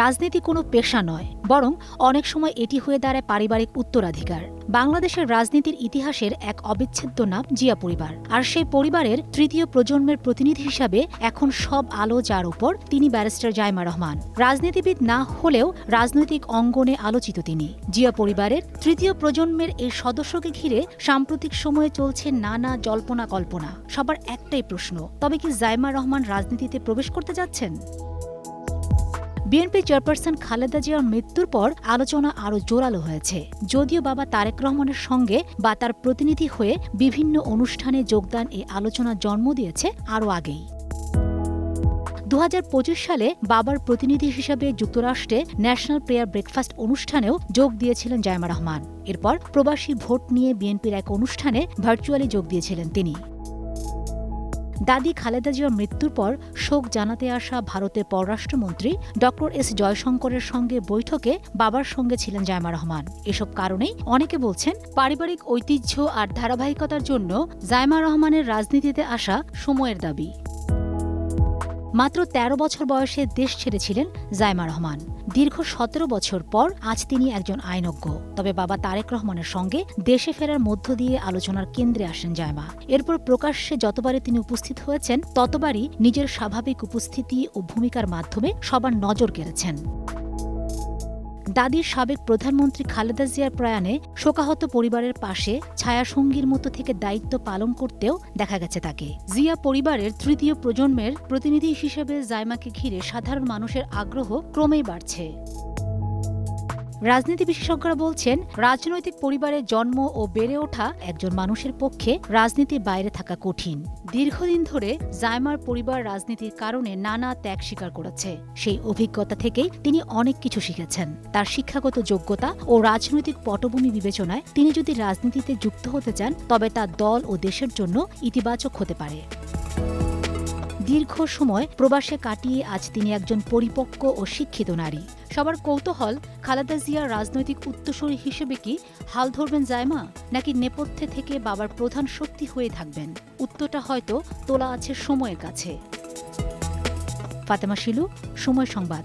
রাজনীতি কোনো পেশা নয়, বরং অনেক সময় এটি হয়ে দাঁড়ায় পারিবারিক উত্তরাধিকার। বাংলাদেশের রাজনীতির ইতিহাসের এক অবিচ্ছেদ্য নাম জিয়া পরিবার। আর সেই পরিবারের তৃতীয় প্রজন্মের প্রতিনিধি হিসাবে এখন সব আলো যার উপর, তিনি ব্যারিস্টার জাইমা রহমান। রাজনীতিবিদ না হলেও রাজনৈতিক অঙ্গনে আলোচিত তিনি। জিয়া পরিবারের তৃতীয় প্রজন্মের এই সদস্যকে ঘিরে সাম্প্রতিক সময়ে চলছে নানা জল্পনা কল্পনা। সবার একটাই প্রশ্ন, তবে কি জাইমা রহমান রাজনীতিতে প্রবেশ করতে যাচ্ছেন? বিএনপি চেয়ারপারসন খালেদা জিয়ার মৃত্যুর পর আলোচনা আরও জোরালো হয়েছে। যদিও বাবা তারেক রহমানের সঙ্গে বা তার প্রতিনিধি হয়ে বিভিন্ন অনুষ্ঠানে যোগদান এই আলোচনা জন্ম দিয়েছে আরও আগেই। দু হাজার পঁচিশ সালে বাবার প্রতিনিধি হিসেবে যুক্তরাষ্ট্রে ন্যাশনাল প্রেয়ার ব্রেকফাস্ট অনুষ্ঠানেও যোগ দিয়েছিলেন জায়মা রহমান। এরপর প্রবাসী ভোট নিয়ে বিএনপির এক অনুষ্ঠানে ভার্চুয়ালি যোগ দিয়েছিলেন তিনি। দাদি খালেদা জিয়ার মৃত্যুর পর শোক জানাতে আসা ভারতের পররাষ্ট্রমন্ত্রী ড এস জয়শঙ্করের সঙ্গে বৈঠকে বাবার সঙ্গে ছিলেন জায়মা রহমান। এসব কারণেই অনেকে বলছেন পারিবারিক ঐতিহ্য আর ধারাবাহিকতার জন্য জায়মা রহমানের রাজনীতিতে আসা সময়ের দাবি। মাত্র ১৩ বছর বয়সে দেশ ছেড়েছিলেন জায়মা রহমান। দীর্ঘ সতেরো বছর পর আজ তিনি একজন আইনজ্ঞ। তবে বাবা তারেক রহমানের সঙ্গে দেশে ফেরার মধ্য দিয়ে আলোচনার কেন্দ্রে আসেন জায়মা এরপর প্রকাশ্যে যতবারই তিনি উপস্থিত হয়েছেন, ততবারই নিজের স্বাভাবিক উপস্থিতি ও ভূমিকার মাধ্যমে সবার নজর কেড়েছেন। দাদির সাবেক প্রধানমন্ত্রী খালেদা জিয়ার প্রয়াণে শোকাহত পরিবারের পাশে ছায়াসঙ্গীর মতো থেকে দায়িত্ব পালন করতেও দেখা গেছে তাকে। জিয়া পরিবারের তৃতীয় প্রজন্মের প্রতিনিধি হিসেবে জায়মাকে ঘিরে সাধারণ মানুষের আগ্রহ ক্রমেই বাড়ছে। রাজনীতি বিশেষজ্ঞরা বলছেন, রাজনৈতিক পরিবারে জন্ম ও বেড়ে ওঠা একজন মানুষের পক্ষে রাজনীতির বাইরে থাকা কঠিন। দীর্ঘদিন ধরে জায়মার পরিবার রাজনীতির কারণে নানা ত্যাগ স্বীকার করেছে। সেই অভিজ্ঞতা থেকেই তিনি অনেক কিছু শিখেছেন। তার শিক্ষাগত যোগ্যতা ও রাজনৈতিক পটভূমি বিবেচনায় তিনি যদি রাজনীতিতে যুক্ত হতে চান, তবে তা দল ও দেশের জন্য ইতিবাচক হতে পারে। দীর্ঘ সময় প্রবাসে কাটিয়ে আজ তিনি একজন পরিপক্ক ও শিক্ষিত নারী। সবার কৌতূহল, খালেদা জিয়ার রাজনৈতিক উত্তরসূরি হিসেবে কি হাল ধরবেন জায়মা, নাকি নেপথ্যে থেকে বাবার প্রধান শক্তি হয়ে থাকবেন? উত্তরটা হয়তো তোলা আছে সময়ের কাছে। ফাতেমা শিলু, সময় সংবাদ।